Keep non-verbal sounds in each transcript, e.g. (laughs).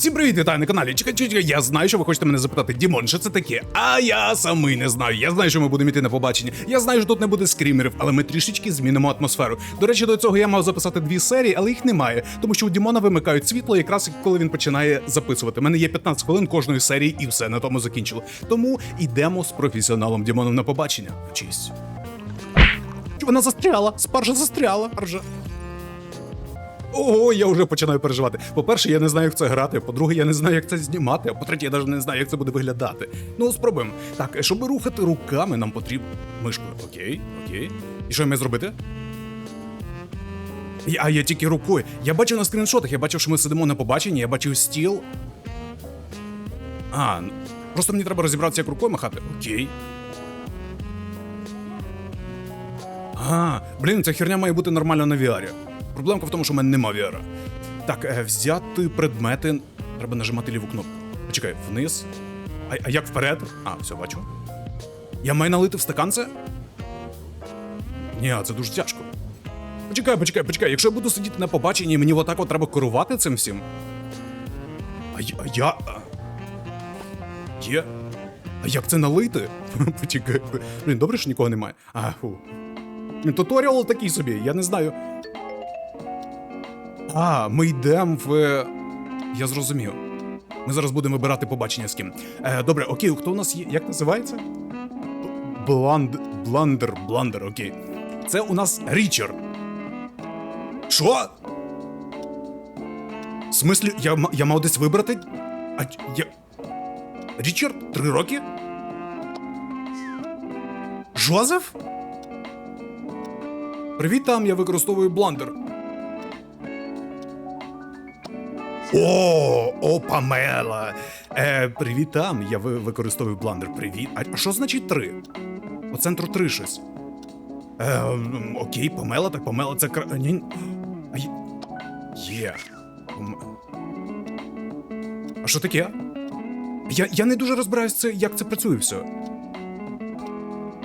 Всім привіт, вітаю на каналі. Чекай, чекай, я знаю, що ви хочете мене запитати. Дімон, що це таке? А я самий не знаю. Я знаю, що ми будемо йти на побачення. Я знаю, що тут не буде скрімерів, але ми трішечки змінимо атмосферу. До речі, до цього я мав записати дві серії, але їх немає, тому що у Дімона вимикають світло, якраз коли він починає записувати. У мене є 15 хвилин кожної серії, і все на тому закінчило. Тому йдемо з професіоналом Дімоном на побачення. Вчись. Вона застряла, спаржа застряла. Спаржа. Ого, я вже починаю переживати. По-перше, я не знаю, як це грати. По-друге, я не знаю, як це знімати. А по-третє, я навіть не знаю, як це буде виглядати. Ну, спробуємо. Так, щоб рухати руками, нам потрібно. Мишкою. Окей, окей. І що я маю зробити? А я тільки рукою. Я бачив на скріншотах, я бачив, що ми сидимо на побаченні, я бачив стіл. А, просто мені треба розібратися, як рукою махати. Окей. А, блін, ця херня має бути нормально на VR. Проблемка в тому, що в мене нема VR. Так, е, взяти предмети. Треба нажимати ліву кнопку. Почекай, вниз. А, а як вперед? А, все, бачу. Я маю налити в стакан це? Ні, це дуже тяжко. Почекай, почекай, почекай. Якщо я буду сидіти на побаченні, мені отак от треба керувати цим всім. А я. А я. Є. А як це налити? (laughs) Почекай. Блін, добре, що нікого немає. А, фу. Туторіал такий собі, я не знаю. А, ми йдемо в. е, Я зрозумів. Ми зараз будемо вибирати побачення з ким. Е, добре, окей, хто у нас є? Як називається? Бланд. Бландер, бландер, окей. Це у нас Річард. Що? В смислі, я, я мав десь вибрати? А я. Річард? Три роки? Жозеф? Привіт там, я використовую бландер. О, о, Памела. Е, привіт там, я використовую бландер. Привіт. А що значить три? По центру три щось. Е, окей, Памела, так Памела, це кра... Ні. Є-. А що таке? Я, я не дуже розбираюсь, це, як це працює все.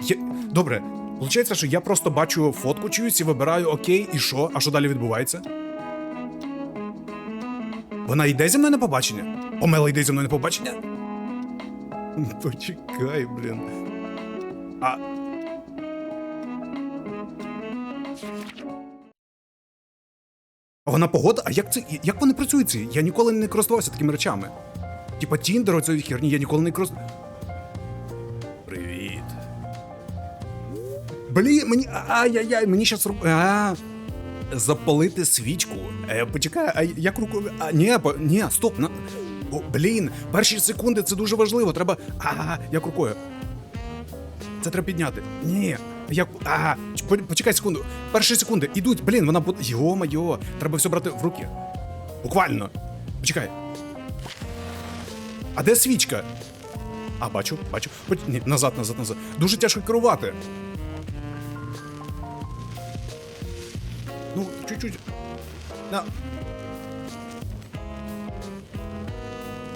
Я... Добре, виходить, що я просто бачу фотку чиюсь і вибираю окей, і що? А що далі відбувається? Вона йде зі мною на побачення? Омела йде зі мною на побачення? Почекай, блін. А. Вона погода? А як це. Як вони працюють ці? Я ніколи не користувався такими речами. Типа Тіндер, оцієї херні, я ніколи не користувався. Привіт. Блін, мені. Ай-яй-яй, мені щас А. Запалити свічку. Е, почекай, а як рукою. А, ні, по... ні, стоп. На... О, блін, перші секунди це дуже важливо. Треба. А, як рукою. Це треба підняти. Ні. Як. А, почекай секунду. Перші секунди. Ідуть, блін, вона буде. Йо-майо, треба все брати в руки. Буквально. Почекай. А де свічка? А, бачу, бачу. Ні, назад, назад, назад. Дуже тяжко керувати. Ну, чуть-чуть. На.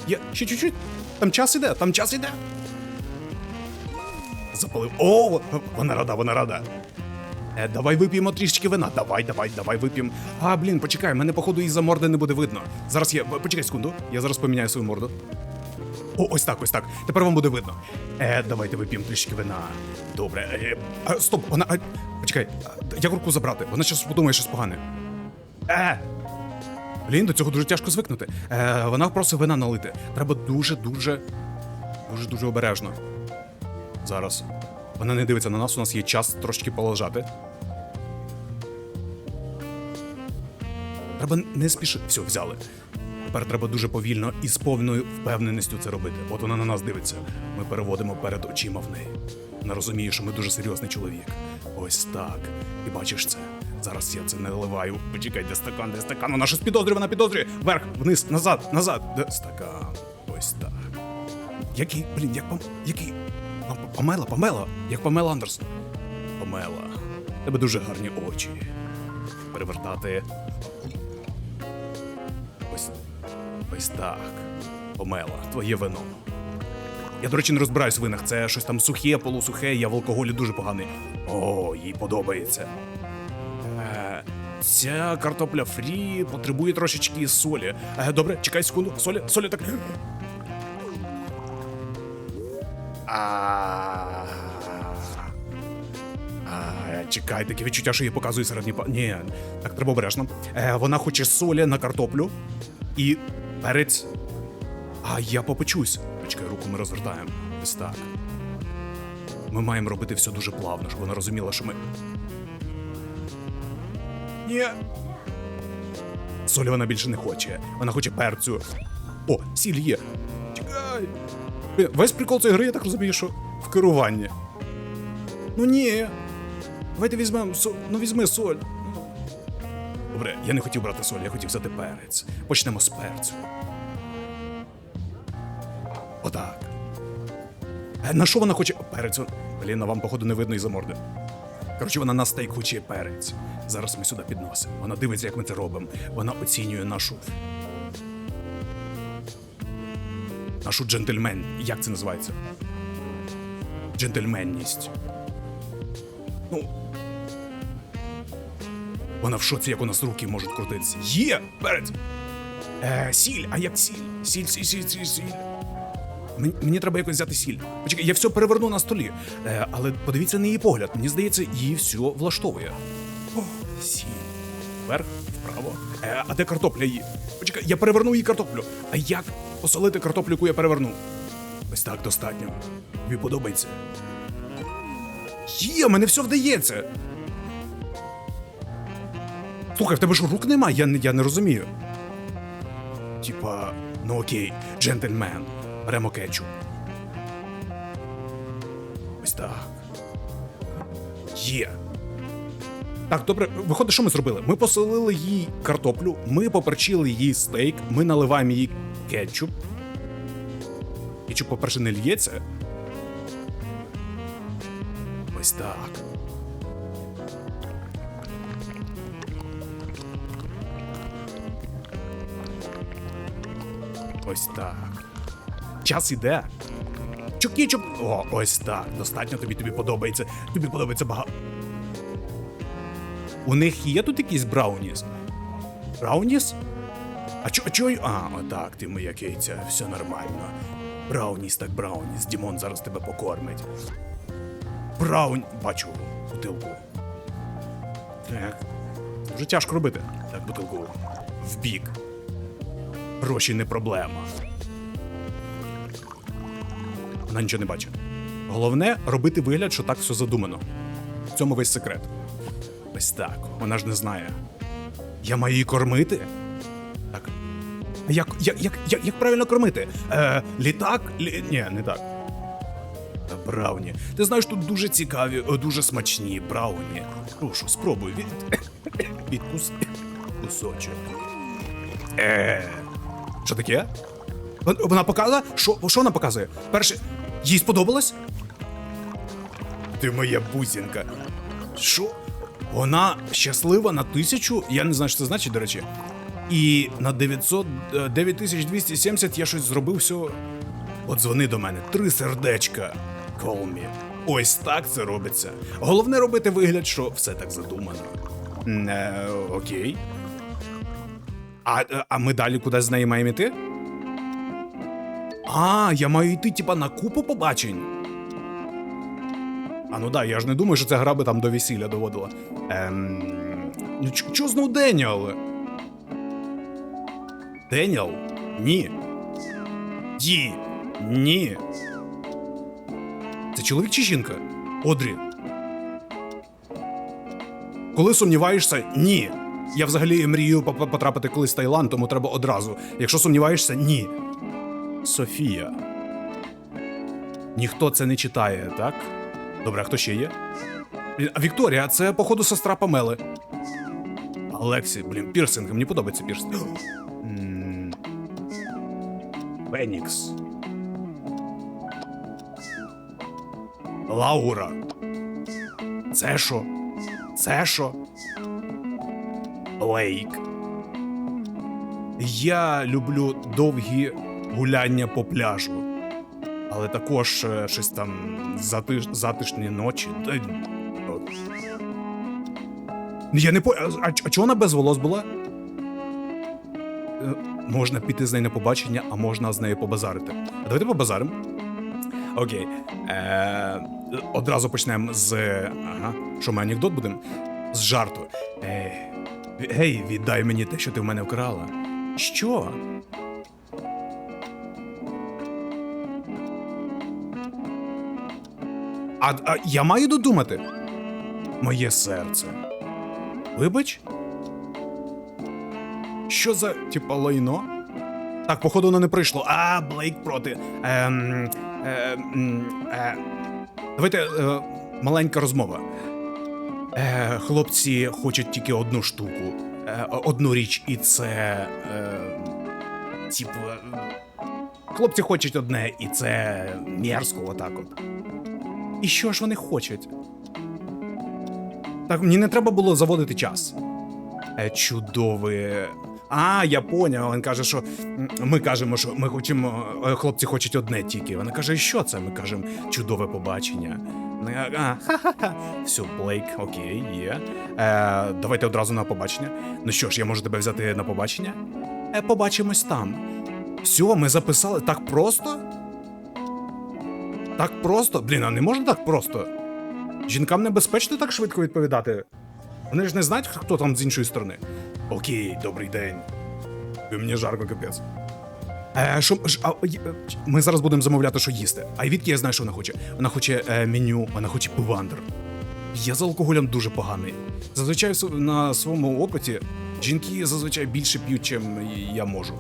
Є, ще чуть-чуть. Там час іде, там час іде. Запалив. О, вона рада, вона рада. Е, давай вип'ємо трішечки вина. Давай, давай, давай вип'ємо. А, блін, почекай, мене, походу, із-за морди не буде видно. Зараз я. Почекай секунду, я зараз поміняю свою морду. О, ось так, ось так. Тепер вам буде видно. Е, давайте вип'ємо трішки вина. Добре. Е, а, стоп, вона. А, як руку забрати? Вона щось подумає щось погане. Е! Блін, до цього дуже тяжко звикнути. Е, вона просить вина налити. Треба дуже, дуже, дуже, дуже обережно. Зараз. Вона не дивиться на нас, у нас є час трошки полежати. Треба не спішити. Все, взяли. Тепер треба дуже повільно і з повною впевненістю це робити. От вона на нас дивиться. Ми переводимо перед очима в неї. Вона розуміє, що ми дуже серйозний чоловік. Ось так. І бачиш це. Зараз я це не наливаю. Почекай, де стакан, де стакан. Вона щось підозрює, вона підозрює. Вверх, вниз, назад, назад. Де стакан? Ось так. Який, блін, як пам... Який? Пам- Памела, Памела, як Памела Андерсон. Памела, тебе дуже гарні очі. Перевертати. Ось. Ось так. Памела, твоє вино. Я, до речі, не розбираюсь в винах. Це щось там сухе, полусухе, я в алкоголі дуже поганий. О, їй подобається. Е, Ця картопля фрі потребує трошечки солі. Е, добре, чекай секунду. Солі, солі так. Чекай, таке відчуття, що їй показує середній па. Ні, так треба обережно. Е, вона хоче солі на картоплю і перець. А я попечусь. Почекай, руку ми розвертаємо. Ось так. Ми маємо робити все дуже плавно, щоб вона розуміла, що ми. Ні. Солі вона більше не хоче. Вона хоче перцю. О, сіль є. Чекай. Весь прикол цієї гри, я так розумію, що в керуванні. Ну ні. Давайте візьмемо. Ну візьми соль. Добре, я не хотів брати соль, я хотів взяти перець. Почнемо з перцю. Отак. Е, На що вона хоче? Перець. Блін, вам, походу, не видно із-за морди. Коротше, вона на стейк хоче перець. Зараз ми сюди підносимо. Вона дивиться, як ми це робимо. Вона оцінює нашу. Нашу джентльмен. Як це називається? Джентльменність. Ну. Вона в шоці, як у нас руки можуть крутитися. Є! Перець! Е, сіль, а як сіль? Сіль, сіль, сіль, сіль, сіль. Мені, мені треба якось взяти сіль. Почекай, я все переверну на столі. Е, але подивіться на її погляд. Мені здається, її все влаштовує. О, сіль. Вверх, вправо. Е, а де картопля її? Почекай, я переверну її картоплю. А як посолити картоплю, яку я переверну? Ось так достатньо. Тобі подобається. Є, мене все вдається. Слухай, в тебе ж рук нема, я, я не розумію. Типа, ну окей, джентльмен. Беремо кетчуп. Ось так. Є. Так, добре, виходить, що ми зробили? Ми посолили їй картоплю, ми поперчили їй стейк, ми наливаємо їй кетчуп. Кетчуп, по-перше, не лється. Ось так. Ось так. Час іде. Чук-кетчуп. О, ось так. Достатньо тобі тобі подобається. Тобі подобається багато. У них є тут якісь брауніс? Брауніс? А чо, чо? А, отак, ти моя кейця, все нормально. Брауніс, так брауніс. Дімон зараз тебе покормить. Браун. Бачу бутилку. Так. Дуже тяжко робити. Так, бутилку. Вбік. Гроші не проблема. Вона нічого не бачить. Головне робити вигляд, що так все задумано. В цьому весь секрет. Ось так. Вона ж не знає. Я маю її кормити? Так. Як, як, як, як, правильно кормити? Е, літак? Лі... Ні, не так. Та брауні. Ти знаєш, тут дуже цікаві, дуже смачні брауні. Прошу, спробуй від. (coughs) Відкус... Кусочок. Е. Що таке? Вона показує? Що, що вона показує? Перше, їй сподобалось? Ти моя бусінка. Що? Вона щаслива на тисячу, я не знаю, що це значить, до речі. І на 900, е, 9270 я щось зробив всього. От дзвони до мене. Три сердечка. Call me. Ось так це робиться. Головне робити вигляд, що все так задумано. Не, окей. А, е, а ми далі кудись з нею маємо йти? А, я маю йти, типа, на купу побачень. А ну да, я ж не думаю, що ця гра би там до весілля доводила. Ем. Ну, чо знов Деніал? Деніал? Ні. Ді. Ні. Це чоловік чи жінка? Одрі. Коли сумніваєшся, ні. Я взагалі мрію по- по- потрапити колись в Таїланд, тому треба одразу. Якщо сумніваєшся, ні. Софія. Ніхто це не читає, так? Добре, а хто ще є? А Вікторія, це, походу, сестра Памели. Алексі, блін, пірсинг, мені подобається пірсинг. (gasps) Фенікс. Лаура. Це що? Це що? Блейк. Я люблю довгі гуляння по пляжу. Але також е, щось там затиш... затишні ночі. От. Я не по. А, а, чого вона без волос була? Е, Можна піти з нею на побачення, а можна з нею побазарити. Давайте побазаримо. Окей. Е, одразу почнемо з. Ага. Що ми анекдот будемо? З жарту. Ей, гей, віддай мені те, що ти в мене вкрала. Що? А, а я маю додумати? Моє серце. Вибач? Що за типа лайно? Так, походу, воно не прийшло. А, Блейк проти. Ем, ем, е, давайте е, маленька розмова. Е, хлопці хочуть тільки одну штуку, одну річ, і це. Е, типу. е, Хлопці хочуть одне, і це мерзко, отак от. І що ж вони хочуть? Так, мені не треба було заводити час. Е, чудове. А, я поняв. Він каже, що ми кажемо, що ми хочемо. е, Хлопці хочуть одне тільки. Вона каже, що це? Ми кажемо чудове побачення. Я- А, ха-ха-ха. Все, Блейк, окей, є. Е, давайте одразу на побачення. Ну що ж, я можу тебе взяти на побачення? Е, побачимось там. Все, ми записали так просто? Так просто? Блін, а не можна так просто? Жінкам небезпечно так швидко відповідати. Вони ж не знають, хто там з іншої сторони. Окей, добрий день. Мені жарко капець. Е, що, ж, а, е, ми зараз будемо замовляти, що їсти. А відки я знаю, що вона хоче. Вона хоче е, меню, вона хоче пивандр. Я з алкоголем дуже поганий. Зазвичай на своєму опиті жінки зазвичай більше п'ють, чим я можу.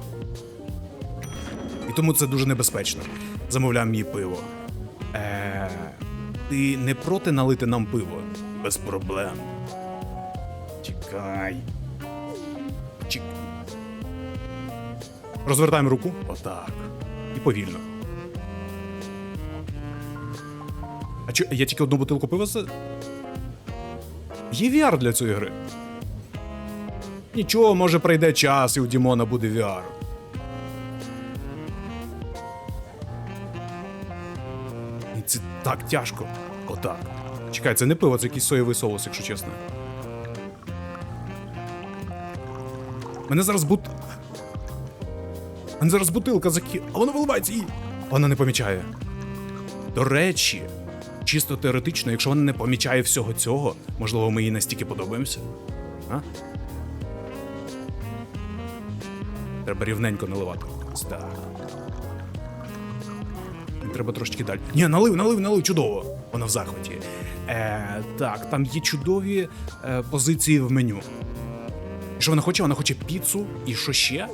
І тому це дуже небезпечно. Замовляємо їй пиво. Е, ти не проти налити нам пиво? Без проблем. Чекай. Чек... Розвертаємо руку. Отак. І повільно. А чо, я тільки одну бутилку пива за. Є VR для цієї гри. Нічого, може прийде час, і у Дімона буде VR. І це так тяжко. Отак. Чекай, це не пиво, це якийсь соєвий соус, якщо чесно. Мене зараз бут. Зараз бутилка закі. А вона виливається і. Вона не помічає. До речі, чисто теоретично, якщо вона не помічає всього цього, можливо, ми їй настільки подобаємося. А? Треба рівненько наливати. Так. Треба трошечки далі. Ні, налив, налив, налив, чудово. Вона в захваті. Е, так, там є чудові е, позиції в меню. Що вона хоче? Вона хоче піцу і що ще?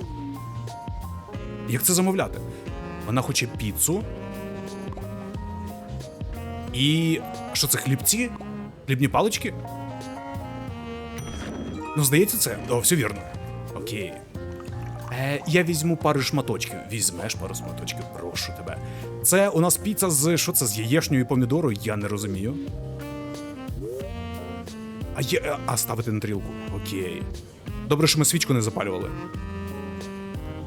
Як це замовляти? Вона хоче піцу. І. Що це хлібці? Хлібні палички? Ну, здається, це. О, все вірно. Окей. Е, я візьму пару шматочків. Візьмеш пару шматочків, прошу тебе. Це у нас піца з. Що це з яєшньою і помідору? Я не розумію. А є. А ставити на тарілку. Окей. Добре, що ми свічку не запалювали.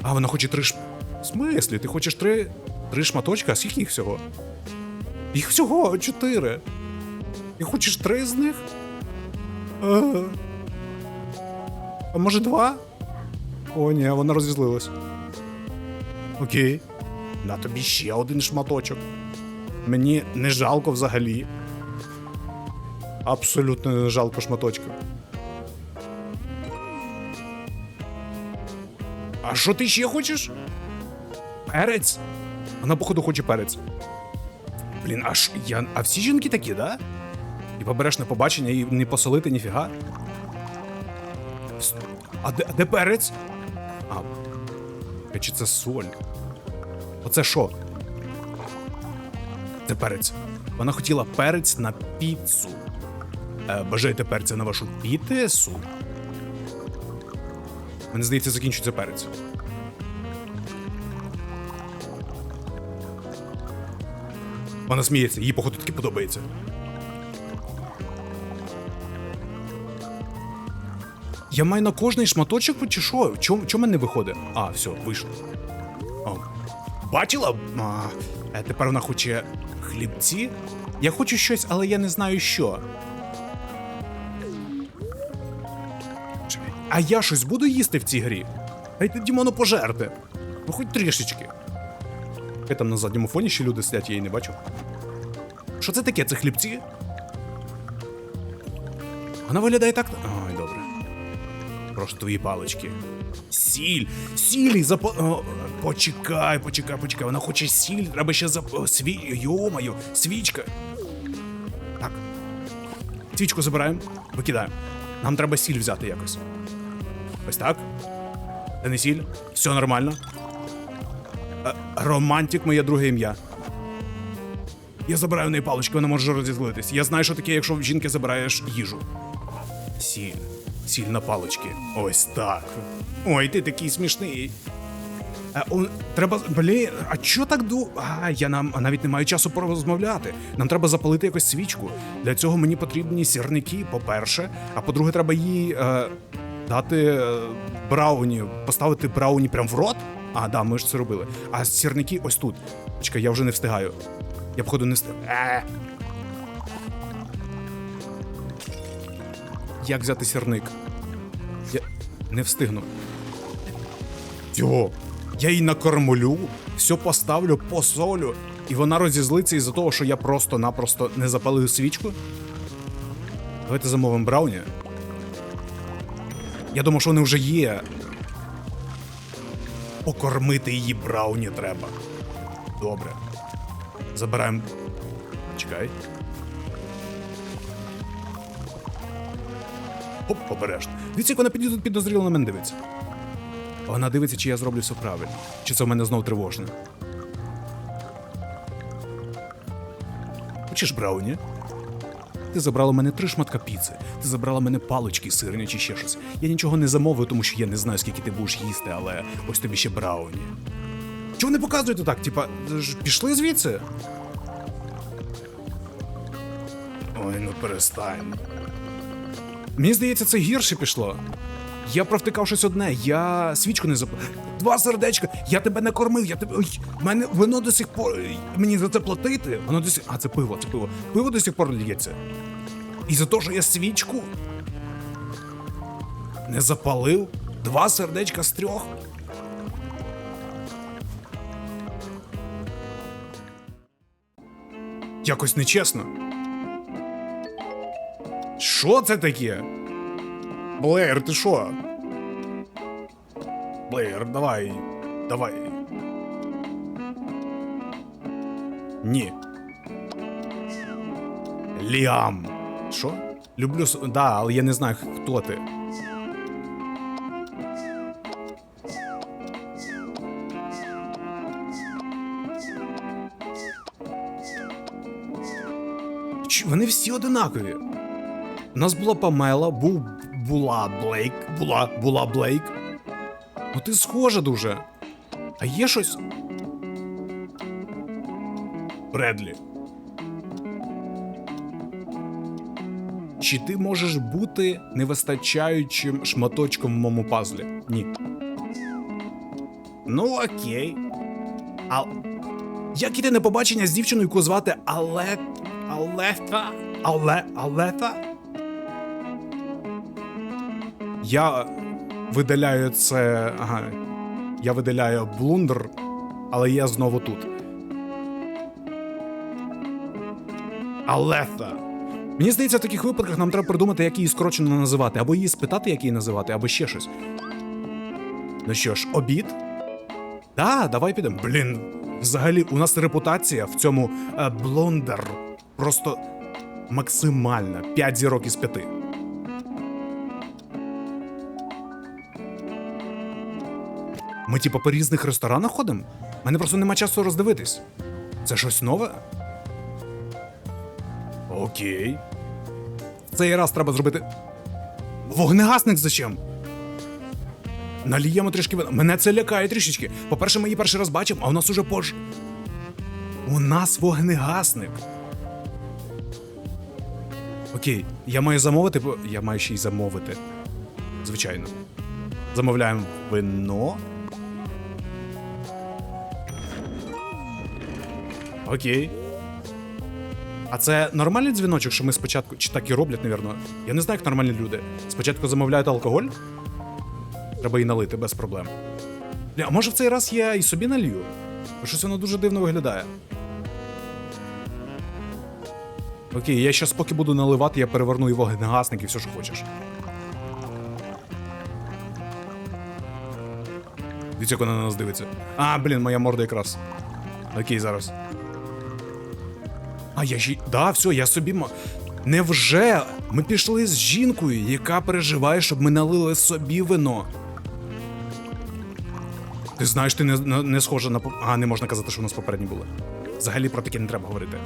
А, вона хоче три ш... В смислі? Ти хочеш три. Три шматочка? А скільки їх всього? Їх всього чотири. І хочеш три з них? А, а може два? О, ні, вона розізлилась. Окей. На тобі ще один шматочок. Мені не жалко взагалі. Абсолютно не жалко шматочка. А що ти ще хочеш? Перець? Вона, походу, хоче перець. Блін, а ж я. А всі жінки такі, да? І побереш на побачення і не посолити ніфіга. А де, а де перець? А. Чи це соль? Оце що? Це перець. Вона хотіла перець на піцу. Е, бажаєте перця на вашу пітесу? Мені здається, закінчується перець. Вона сміється, їй походу таки подобається. Я маю на кожний шматочок чи що? Чому чому не виходить? А, все, вийшло. О. Бачила? А, е, тепер вона хоче хлібці. Я хочу щось, але я не знаю що. А я щось буду їсти в цій грі? Гайте Дімону пожерти. Ну хоч трішечки. Хай там на задньому фоні ще люди сидять, я її не бачу. Що це таке? Це хлібці? Вона виглядає так. Ой, добре. Просто твої палички. Сіль! Сіль і запа... О, почекай, почекай, почекай. Вона хоче сіль, треба ще зап... о, Сві... Йомаю, свічка. Так. Свічку забираємо, викидаємо. Нам треба сіль взяти якось. Ось так. Це не сіль, все нормально. Е, Романтик моє друге ім'я. Я забираю в неї палички, вона може розізлитись. Я знаю, що таке, якщо в жінки забираєш їжу. Сіль. Сіль на палички. Ось так. Ой, ти такий смішний. А, о, треба. Блін, а чо так ду. А, я нам навіть не маю часу порозмовляти. Нам треба запалити якусь свічку. Для цього мені потрібні сірники, по-перше. А по-друге, треба їй е, дати е, брауні, поставити брауні прямо в рот. А, да, ми ж це робили. А сірники ось тут. Чекай, я вже не встигаю. Я походу не встиг. Е. Як взяти сірник? Я не встигну. Його. Я її накормлю, все поставлю, посолю, і вона розізлиться із-за того, що я просто-напросто не запалив свічку. Давайте замовимо брауні. Я думав, що вони вже є. Покормити її брауні треба. Добре. Забираємо. Чекай. Оп, обережно. Дивіться, як вона підійде підозріло на мене дивиться. Вона дивиться, чи я зроблю все правильно, чи це в мене знов тривожне. Хочеш брауні? Ти забрала мене три шматка піци, ти забрала мене палички сирні чи ще щось. Я нічого не замовив, тому що я не знаю, скільки ти будеш їсти, але ось тобі ще брауні. Чого не показуєте так? Типа, пішли звідси? Ой, ну перестань. Мені здається, це гірше пішло. Я провтикав щось одне, я свічку не зап... Два сердечка, я тебе не кормив, я тебе. Ой, мене воно до сих пор. Мені за це платити? Воно до сих. А, це пиво, це пиво. Пиво до сих пор лється. І за те, що я свічку не запалив? Два сердечка з трьох. Якось нечесно. Що це таке? Блеєр, ти що? Блеєр, давай. Давай. Ні. Ліам. Що? Люблю. Да, але я не знаю, хто ти. Вони всі одинакові. У нас була Памела, був була Блейк. Була була Блейк. Ну ти схожа дуже. А є щось. Бредлі. Чи ти можеш бути невистачаючим шматочком в моєму пазлі? Ні. Ну, окей. А... Як іти на побачення з дівчиною, яку звати Але. Алета? Але. Алета? Я видаляю це. Ага. Я видаляю блундер, але я знову тут. Алета. Мені здається, в таких випадках нам треба придумати, як її скорочено називати, або її спитати, як її називати, або ще щось. Ну що ж, обід? Да, давай підемо. Блін, взагалі, у нас репутація в цьому е, блондер просто максимальна. 5 зірок із 5. Ми, типа, по різних ресторанах ходимо? Мене просто нема часу роздивитись. Це щось нове? Окей. Цей раз треба зробити. Вогнегасник зачем? Наліємо трішки вина. Мене це лякає трішечки. По-перше, ми її перший раз бачимо, а у нас уже пож. У нас вогнегасник. Окей, я маю замовити, бо я маю ще й замовити. Звичайно. Замовляємо вино. Окей. А це нормальний дзвіночок, що ми спочатку. Чи так і роблять, навірно? Я не знаю, як нормальні люди. Спочатку замовляють алкоголь, Треба її налити без проблем. А може в цей раз я і собі налью? Бо Щось воно дуже дивно виглядає. Окей, я щас поки буду наливати, я переверну і вогнегасник і все, що хочеш. Дивіться, як вона на нас дивиться. А, блін, моя морда якраз. Окей, зараз. А я ж. Да, все, я собі. Невже ми пішли з жінкою, яка переживає, щоб ми налили собі вино? Ти знаєш, ти не, не, схожа на. А, не можна казати, що у нас попередні були. Взагалі про таке не треба говорити.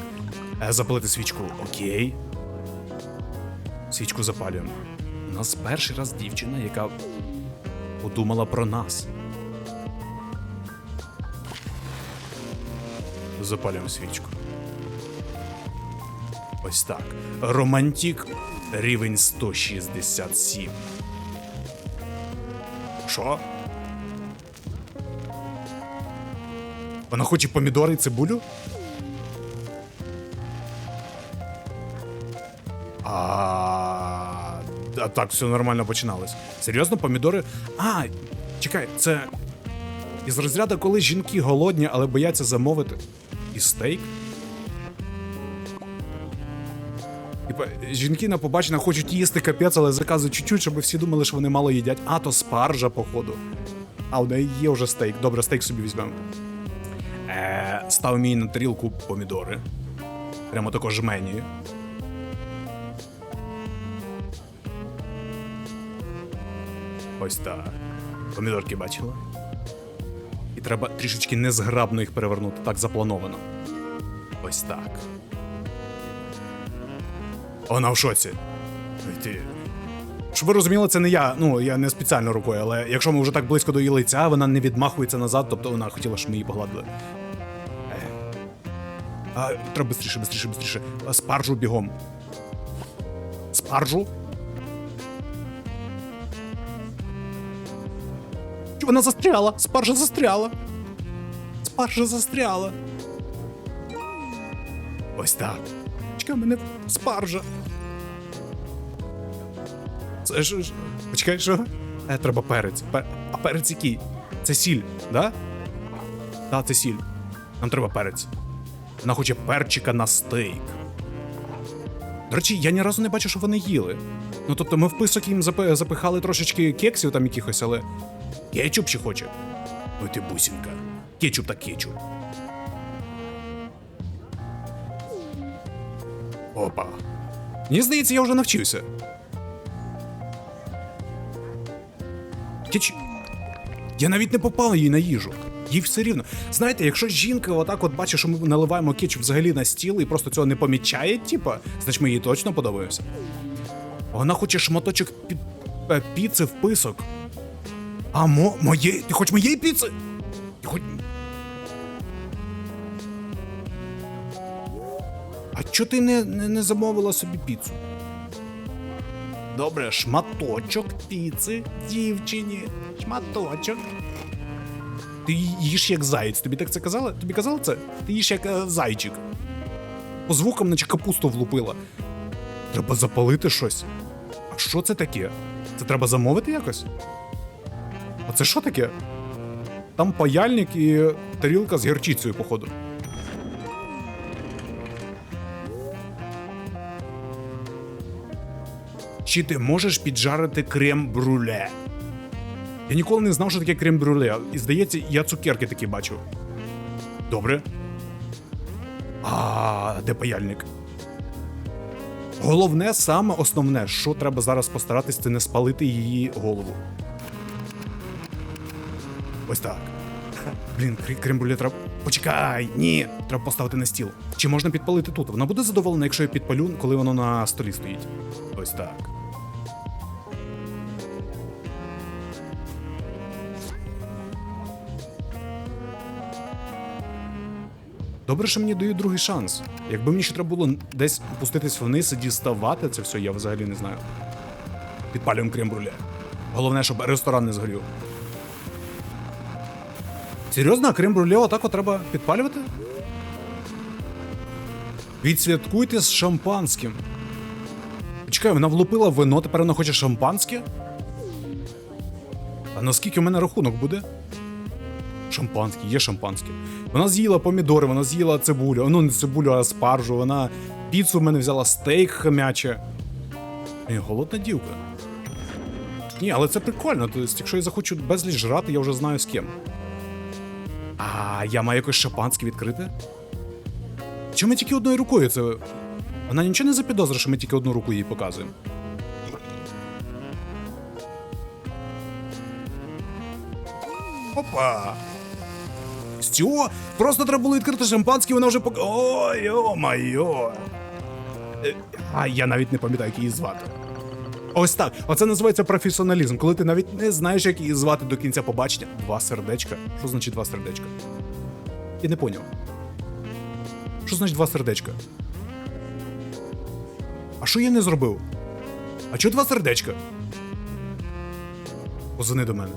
Е, запалити свічку. Окей. Свічку запалюємо. У нас перший раз дівчина, яка подумала про нас. Запалюємо свічку. Ось так. Романтік рівень 167. Що? Вона хоче помідори і цибулю? А, а так, все нормально починалось. Серйозно, помідори. А, чекай, це із розряду, коли жінки голодні, але бояться замовити. І стейк? Типа, жінки на побачення хочуть їсти капець, але заказують чуть-чуть, щоб всі думали, що вони мало їдять. А, то спаржа, походу. А, у неї є вже стейк. Добре, стейк собі візьмемо. Е, став мені на тарілку помідори. Прямо також жменію. Ось так. Помідорки бачила. І треба трішечки незграбно їх перевернути. Так заплановано. Ось так. Вона в шоці. Ти. Щоб ви розуміли, це не я. Ну, я не спеціально рукою, але якщо ми вже так близько до її лиця, вона не відмахується назад, тобто вона хотіла, щоб ми її погладили. Е. А, треба бистріше, бистріше. А, Спаржу бігом. Спаржу. Вона застряла! Спаржа застряла! Спаржа застряла! Ось так. Чекай, мене спаржа. Це ж. Почекай, що? Е, треба перець. Пе- А перець який? Це сіль, да? Так, це сіль. Нам треба перець. Вона хоче перчика на стейк. До речі, я ні разу не бачу, що вони їли. Ну тобто ми в писок їм запихали трошечки кексів там якихось, але. Кетчуп ще хоче. Ой ти бусінка. Кетчуп та кетчуп. Опа. Мені здається, я вже навчився. Кетчуп. Я навіть не попав їй на їжу. Їй все рівно. Знаєте, якщо жінка отак от бачить, що ми наливаємо кетчуп взагалі на стіл і просто цього не помічає, типа, значить ми їй точно подобаємося. Вона хоче шматочок е, піци в писок. А мо моє. Ти хоч моєї піци? Ти хоч. А чого ти не, не, не замовила собі піцу? Добре, шматочок піци дівчині. Шматочок. Ти їш як заєць. Тобі так це казали? Тобі казали це? Ти їш як е, зайчик. По звукам, наче капусту влупила. Треба запалити щось. А що це таке? Це треба замовити якось? А це що таке? Там паяльник і тарілка з гірчицею, походу. Чи ти можеш піджарити крем-бруле? Я ніколи не знав, що таке крем-бруле. І здається, я цукерки такі бачу. Добре. А, де паяльник? Головне, саме основне, що треба зараз постаратись, це не спалити її голову. Ось так. Блін, крем- треба. Почекай! Ні! Треба поставити на стіл. Чи можна підпалити тут? Вона буде задоволена, якщо я підпалю, коли воно на столі стоїть. Ось так. Добре, що мені дають другий шанс. Якби мені ще треба було десь опуститись вниз і діставати це все, я взагалі не знаю. Підпалюємо крем-бруле. Головне, щоб ресторан не згорів. Серйозно, а крем-бруле отак от треба підпалювати? Відсвяткуйте з шампанським. Чекай, вона влупила вино, тепер вона хоче шампанське? А наскільки у мене рахунок буде? Шампанське, є шампанське. Вона з'їла помідори, вона з'їла цибулю. Ну, не цибулю, а спаржу. Вона піцу в мене взяла стейк хам'яче. Голодна дівка. Ні, але це прикольно. Тобто, якщо я захочу безліч жрати, я вже знаю з ким. А я маю якось шампанське відкрити? Чому ми тільки одною рукою це. Вона нічого не запідозрила, що ми тільки одну руку їй показуємо. Опа! Що? Просто треба було відкрити шампанське, вона вже пок... Ой, йо-майо. Е, А я навіть не пам'ятаю, як її звати. Ось так. Оце називається професіоналізм, коли ти навіть не знаєш, як її звати до кінця побачення. Два сердечка. Що значить два сердечка? Я не поняв. Що значить два сердечка? А що я не зробив? А чого два сердечка? Позвони до мене.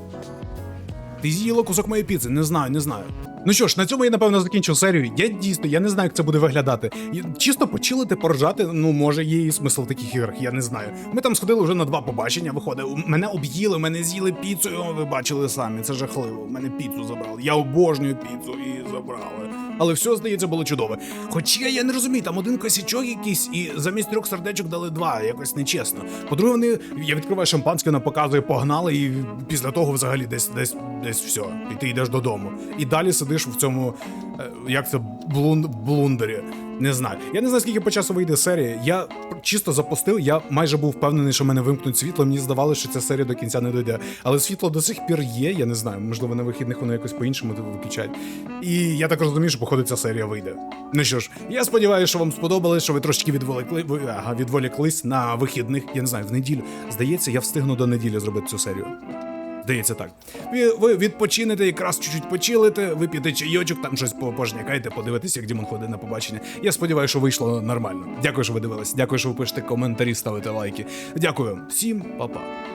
Ти з'їла кусок моєї піци, не знаю, не знаю. Ну що ж, на цьому я напевно закінчу серію. Я дійсно я не знаю, як це буде виглядати. Чисто почилити, поржати, ну може є і смисл в таких іграх, я не знаю. Ми там сходили вже на два побачення, виходить. Мене об'їли, мене з'їли піцу, ви бачили самі, це жахливо. Мене піцу забрали. Я обожнюю піцу і забрали. Але все, здається, було чудово. Хоча я не розумію, там один косячок якийсь, і замість трьох сердечок дали два, якось нечесно. По-друге, вони я відкриваю шампанське, вона показує, погнали, і після того взагалі десь десь десь все. І ти йдеш додому. І далі сидиш в цьому, е, як це, блун, блундері. Не знаю. Я не знаю, скільки по часу вийде серія. Я чисто запустив, я майже був впевнений, що мене вимкнуть світло. Мені здавалося, що ця серія до кінця не дойде. Але світло до сих пір є, я не знаю. Можливо, на вихідних воно якось по-іншому виключають. І я так розумію, що походу ця серія вийде. Ну що ж, я сподіваюся, що вам сподобалось, що ви трошки відволікли, ага, відволіклись на вихідних. Я не знаю, в неділю. Здається, я встигну до неділі зробити цю серію. Здається так. Ви, відпочинете, якраз чуть-чуть почилите, вип'єте чайочок, там щось по- пожнякаєте, подивитися, як Дімон ходить на побачення. Я сподіваюся, що вийшло нормально. Дякую, що ви дивились. Дякую, що ви пишете коментарі, ставите лайки. Дякую всім, па-па.